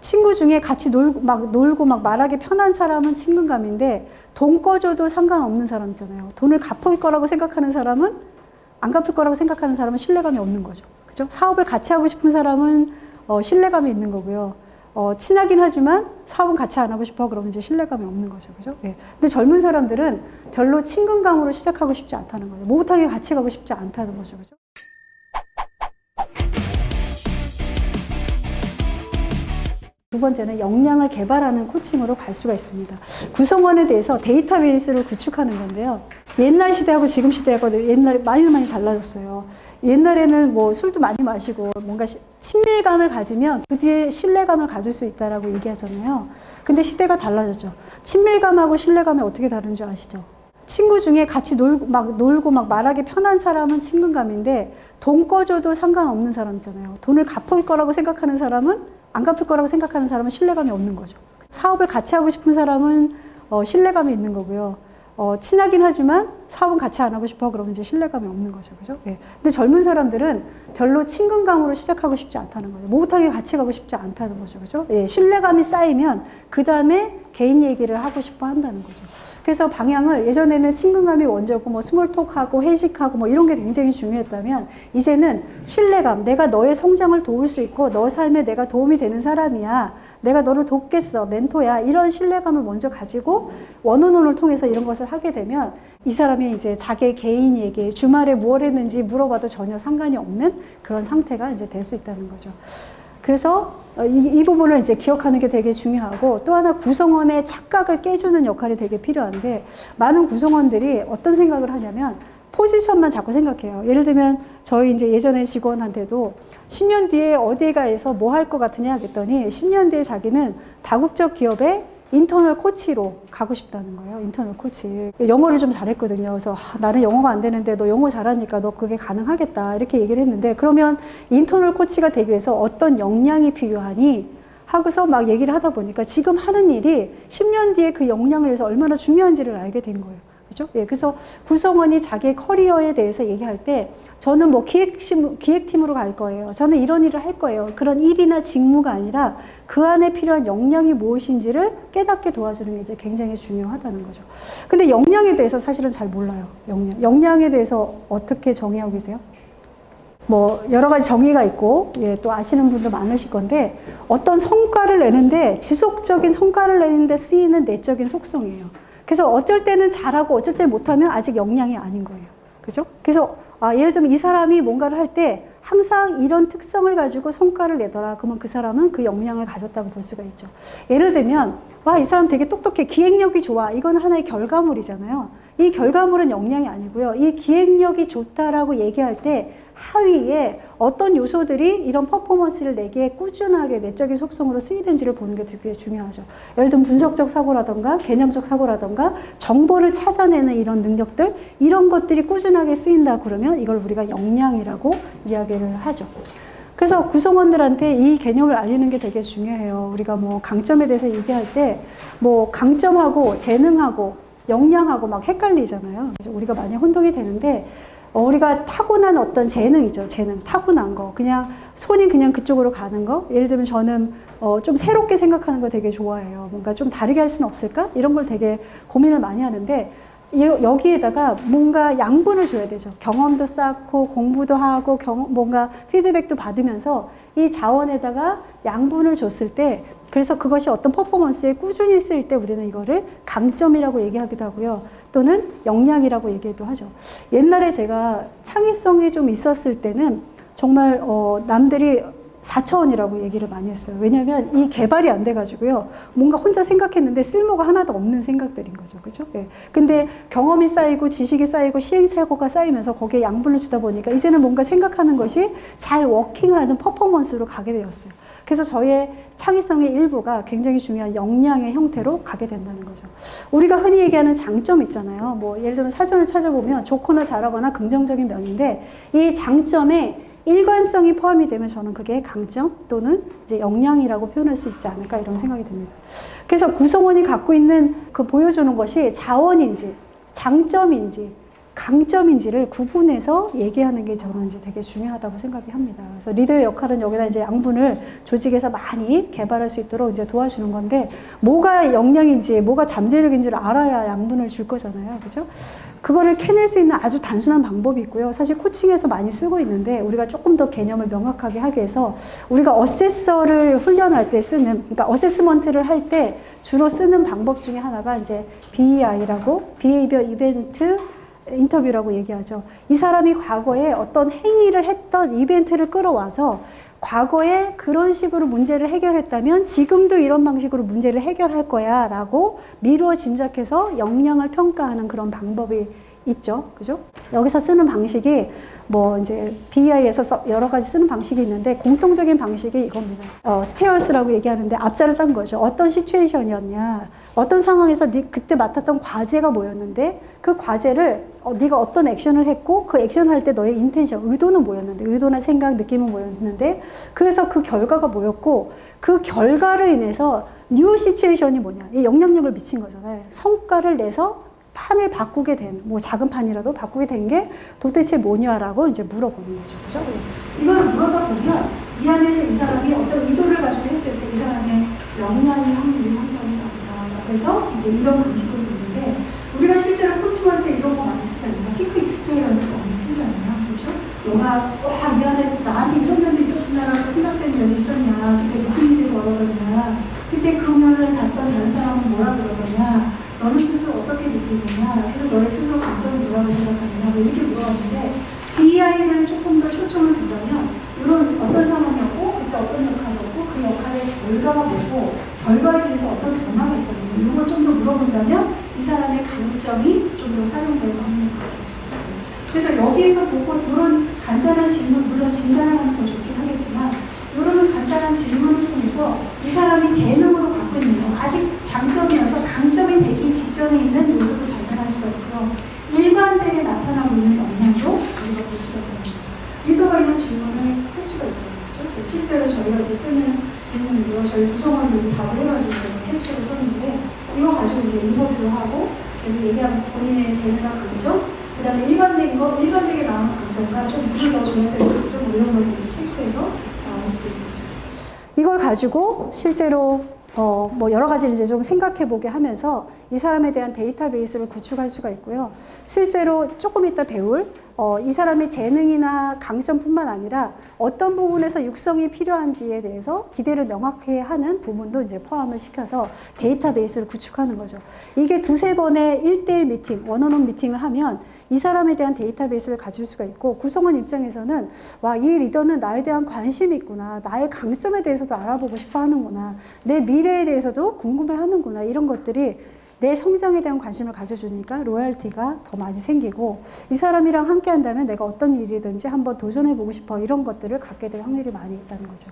친구 중에 같이 놀고 막 놀고 막 말하기 편한 사람은 친근감인데 돈 꺼줘도 상관없는 사람 있잖아요. 돈을 갚을 거라고 생각하는 사람은 안 갚을 거라고 생각하는 사람은 신뢰감이 없는 거죠. 그죠? 사업을 같이 하고 싶은 사람은 어, 신뢰감이 있는 거고요. 어, 친하긴 하지만 사업은 같이 안 하고 싶어 그러면 이제 신뢰감이 없는 거죠. 그죠? 예. 근데 젊은 사람들은 별로 친근감으로 시작하고 싶지 않다는 거죠. 목욕탕에 같이 가고 싶지 않다는 거죠. 그죠? 두 번째는 역량을 개발하는 코칭으로 갈 수가 있습니다. 구성원에 대해서 데이터베이스를 구축하는 건데요. 옛날 시대하고 지금 시대하고 옛날에 많이 많이 달라졌어요. 옛날에는 뭐 술도 많이 마시고 뭔가 시- 친밀감을 가지면 그 뒤에 신뢰감을 가질 수 있다라고 얘기하잖아요. 근데 시대가 달라졌죠. 친밀감하고 신뢰감이 어떻게 다른지 아시죠? 친구 중에 같이 놀고 막 놀고 막 말하기 편한 사람은 친근감인데 돈 꺼줘도 상관없는 사람 있잖아요. 돈을 갚을 거라고 생각하는 사람은 안 갚을 거라고 생각하는 사람은 신뢰감이 없는 거죠. 사업을 같이 하고 싶은 사람은 어, 신뢰감이 있는 거고요. 어, 친하긴 하지만 사업은 같이 안 하고 싶어 그러면 이제 신뢰감이 없는 거죠. 그죠? 예. 근데 젊은 사람들은 별로 친근감으로 시작하고 싶지 않다는 거죠. 목욕탕에 같이 가고 싶지 않다는 거죠. 그죠? 예. 신뢰감이 쌓이면 그 다음에 개인 얘기를 하고 싶어 한다는 거죠. 그래서 방향을 예전에는 친근감이 먼저고 뭐 스몰톡하고 회식하고 뭐 이런 게 굉장히 중요했다면 이제는 신뢰감, 내가 너의 성장을 도울 수 있고 너 삶에 내가 도움이 되는 사람이야. 내가 너를 돕겠어. 멘토야. 이런 신뢰감을 먼저 가지고 원원원을 통해서 이런 것을 하게 되면 이 사람이 이제 자기 개인 얘기, 주말에 뭘 했는지 물어봐도 전혀 상관이 없는 그런 상태가 이제 될 수 있다는 거죠. 그래서 어, 이, 이 부분을 이제 기억하는 게 되게 중요하고 또 하나 구성원의 착각을 깨주는 역할이 되게 필요한데 많은 구성원들이 어떤 생각을 하냐면 포지션만 자꾸 생각해요. 예를 들면 저희 이제 예전에 직원한테도 10년 뒤에 어디에 가서 뭐 할 것 같으냐 그랬더니 10년 뒤에 자기는 다국적 기업에 인터널 코치로 가고 싶다는 거예요. 인터널 코치. 영어를 좀 잘했거든요. 그래서 아, 나는 영어가 안 되는데 너 영어 잘하니까 너 그게 가능하겠다. 이렇게 얘기를 했는데 그러면 인터널 코치가 되기 위해서 어떤 역량이 필요하니? 하고서 막 얘기를 하다 보니까 지금 하는 일이 10년 뒤에 그 역량을 위해서 얼마나 중요한지를 알게 된 거예요. 그죠? 예, 그래서 구성원이 자기 커리어에 대해서 얘기할 때 저는 뭐 기획심, 기획팀으로 갈 거예요. 저는 이런 일을 할 거예요. 그런 일이나 직무가 아니라 그 안에 필요한 역량이 무엇인지를 깨닫게 도와주는 게 이제 굉장히 중요하다는 거죠. 근데 역량에 대해서 사실은 잘 몰라요. 역량. 역량에 대해서 어떻게 정의하고 계세요? 뭐 여러 가지 정의가 있고 예, 또 아시는 분도 많으실 건데 어떤 성과를 내는데 지속적인 성과를 내는데 쓰이는 내적인 속성이에요. 그래서 어쩔 때는 잘하고 어쩔 때 못하면 아직 역량이 아닌 거예요. 그죠? 그래서 아, 예를 들면 이 사람이 뭔가를 할 때 항상 이런 특성을 가지고 성과를 내더라. 그러면 그 사람은 그 역량을 가졌다고 볼 수가 있죠. 예를 들면 와, 이 사람 되게 똑똑해. 기획력이 좋아. 이건 하나의 결과물이잖아요. 이 결과물은 역량이 아니고요. 이 기획력이 좋다라고 얘기할 때 하위에 어떤 요소들이 이런 퍼포먼스를 내기에 꾸준하게 내적인 속성으로 쓰이는지를 보는 게 되게 중요하죠. 예를 들면 분석적 사고라던가 개념적 사고라던가 정보를 찾아내는 이런 능력들 이런 것들이 꾸준하게 쓰인다 그러면 이걸 우리가 역량이라고 이야기를 하죠. 그래서 구성원들한테 이 개념을 알리는 게 되게 중요해요. 우리가 뭐 강점에 대해서 얘기할 때 뭐 강점하고 재능하고 역량하고 막 헷갈리잖아요. 우리가 많이 혼동이 되는데 어, 우리가 타고난 어떤 재능이죠. 재능. 타고난 거. 그냥 손이 그냥 그쪽으로 가는 거. 예를 들면 저는 어, 좀 새롭게 생각하는 거 되게 좋아해요. 뭔가 좀 다르게 할 수는 없을까? 이런 걸 되게 고민을 많이 하는데 이- 여기에다가 뭔가 양분을 줘야 되죠. 경험도 쌓고 공부도 하고 경, 뭔가 피드백도 받으면서 이 자원에다가 양분을 줬을 때 그래서 그것이 어떤 퍼포먼스에 꾸준히 쓰일 때 우리는 이거를 강점이라고 얘기하기도 하고요. 또는 역량이라고 얘기도 하죠. 옛날에 제가 창의성이 좀 있었을 때는 정말 어, 남들이 4차원이라고 얘기를 많이 했어요. 왜냐하면 이 개발이 안 돼가지고요. 뭔가 혼자 생각했는데 쓸모가 하나도 없는 생각들인 거죠. 그죠? 예. 근데 경험이 쌓이고 지식이 쌓이고 시행착오가 쌓이면서 거기에 양분을 주다 보니까 이제는 뭔가 생각하는 것이 잘 워킹하는 퍼포먼스로 가게 되었어요. 그래서 저의 창의성의 일부가 굉장히 중요한 역량의 형태로 가게 된다는 거죠. 우리가 흔히 얘기하는 장점 있잖아요. 뭐 예를 들면 사전을 찾아보면 좋거나 잘하거나 긍정적인 면인데 이 장점에 일관성이 포함이 되면 저는 그게 강점 또는 이제 역량이라고 표현할 수 있지 않을까 이런 생각이 듭니다. 그래서 구성원이 갖고 있는 그 보여주는 것이 자원인지 장점인지 강점인지를 구분해서 얘기하는 게 저는 이제 되게 중요하다고 생각이 합니다. 그래서 리더의 역할은 여기다 이제 양분을 조직에서 많이 개발할 수 있도록 이제 도와주는 건데 뭐가 역량인지 뭐가 잠재력인지를 알아야 양분을 줄 거잖아요. 그죠? 그거를 캐낼 수 있는 아주 단순한 방법이 있고요. 사실 코칭에서 많이 쓰고 있는데 우리가 조금 더 개념을 명확하게 하기 위해서 우리가 어세서를 훈련할 때 쓰는 그러니까 어세스먼트를 할 때 주로 쓰는 방법 중에 하나가 이제 BEI라고 이벤트 인터뷰라고 얘기하죠. 이 사람이 과거에 어떤 행위를 했던 이벤트를 끌어와서 과거에 그런 식으로 문제를 해결했다면 지금도 이런 방식으로 문제를 해결할 거야 라고 미루어 짐작해서 역량을 평가하는 그런 방법이 있죠. 그죠? 여기서 쓰는 방식이 뭐 이제 BI에서 여러 가지 쓰는 방식이 있는데 공통적인 방식이 이겁니다. 어, 스테어스라고 얘기하는데 앞자를 딴 거죠. 어떤 시츄에이션이었냐, 어떤 상황에서 네 그때 맡았던 과제가 뭐였는데 그 과제를 어, 네가 어떤 액션을 했고 그 액션 할 때 너의 인텐션, 의도는 뭐였는데, 의도나 생각, 느낌은 뭐였는데, 그래서 그 결과가 뭐였고 그 결과로 인해서 뉴 시츄에이션이 뭐냐, 이 영향력을 미친 거잖아요. 성과를 내서 판을 바꾸게 된, 뭐 작은 판이라도 바꾸게 된 게 도대체 뭐냐라고 이제 물어보는 거죠. 그죠? 이걸 물어다 보면 이 안에서 이 사람이 어떤 의도를 가지고 했을 때 이 사람의 역량이 확률이 상당히. 그래서 이제 이런 방식으로 있는데 우리가 실제로 코칭할 때 이런 거 많이 쓰잖아요. 피크 익스페리언스 많이 쓰잖아요. 그죠? 너가 와, 이 안에 나한테 이런 면도 있었구나라고 생각되는 면이 있었냐. 그때 무슨 일이 벌어졌냐. 그때 그 면을 봤던 다른 사람은 뭐라 그러더냐. 너는 스스로 어떻게 느끼느냐, 그래서 감정이 뭐라고 생각하느냐, 뭐 이렇게 물어봤는데, BI를 조금 더 초점을 준다면, 이런 어떤 상황이었고, 그때 어떤 역할이었고, 그 역할의 결과가 뭐고, 결과에 대해서 어떤 변화가 있었느냐, 이런 걸좀 더 물어본다면, 이 사람의 강점이 좀 더 활용될 확률이 많겠죠. 그래서 여기에서 보고, 이런 간단한 질문, 물론 진단을 하면 더 좋긴 하겠지만, 이런 간단한 질문을 통해서 이 사람이 재능으로 갖고 있는 거, 아직 장점이어서 강점이 되기 직전에 있는 요소도 발견할 수가 있고요. 일관되게 나타나고 있는 영향도 우리가 볼 수가 거죠. 리더가 이런 질문을 할 수가 있잖아요. 그죠? 실제로 저희가 이제 쓰는 질문이고요. 저희 구성원이 답을 해가지고 저희가 캡처를 했는데 이거 가지고 이제 인터뷰를 하고 계속 얘기하면서 본인의 재능과 강점, 그 다음에 일관된 거, 일관되게 나오는 강점과 좀 물을 더 줘야 되는 강점, 뭐 이런 걸 이제 체크해서 나올 수도 있는 거죠. 이걸 가지고 실제로 어, 뭐 여러 가지를 이제 좀 생각해 보게 하면서 이 사람에 대한 데이터베이스를 구축할 수가 있고요. 실제로 조금 이따 배울 어, 이 사람의 재능이나 강점뿐만 아니라 어떤 부분에서 육성이 필요한지에 대해서 기대를 명확히 하는 부분도 이제 포함을 시켜서 데이터베이스를 구축하는 거죠. 이게 두세 번의 1대1 미팅, 원어원 미팅을 하면 이 사람에 대한 데이터베이스를 가질 수가 있고 구성원 입장에서는 와, 이 리더는 나에 대한 관심이 있구나. 나의 강점에 대해서도 알아보고 싶어 하는구나. 내 미래에 대해서도 궁금해 하는구나. 이런 것들이 내 성장에 대한 관심을 가져주니까 로얄티가 더 많이 생기고 이 사람이랑 함께 한다면 내가 어떤 일이든지 한번 도전해보고 싶어 이런 것들을 갖게 될 확률이 많이 있다는 거죠.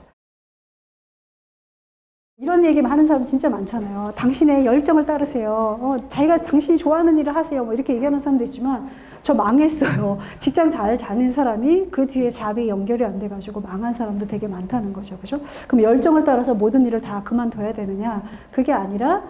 이런 얘기 하는 사람 진짜 많잖아요. 당신의 열정을 따르세요. 어, 자기가 당신이 좋아하는 일을 하세요. 뭐 이렇게 얘기하는 사람도 있지만 저 망했어요. 직장 잘 다닌 사람이 그 뒤에 잡이 연결이 안 돼가지고 망한 사람도 되게 많다는 거죠. 그죠? 그럼 열정을 따라서 모든 일을 다 그만둬야 되느냐? 그게 아니라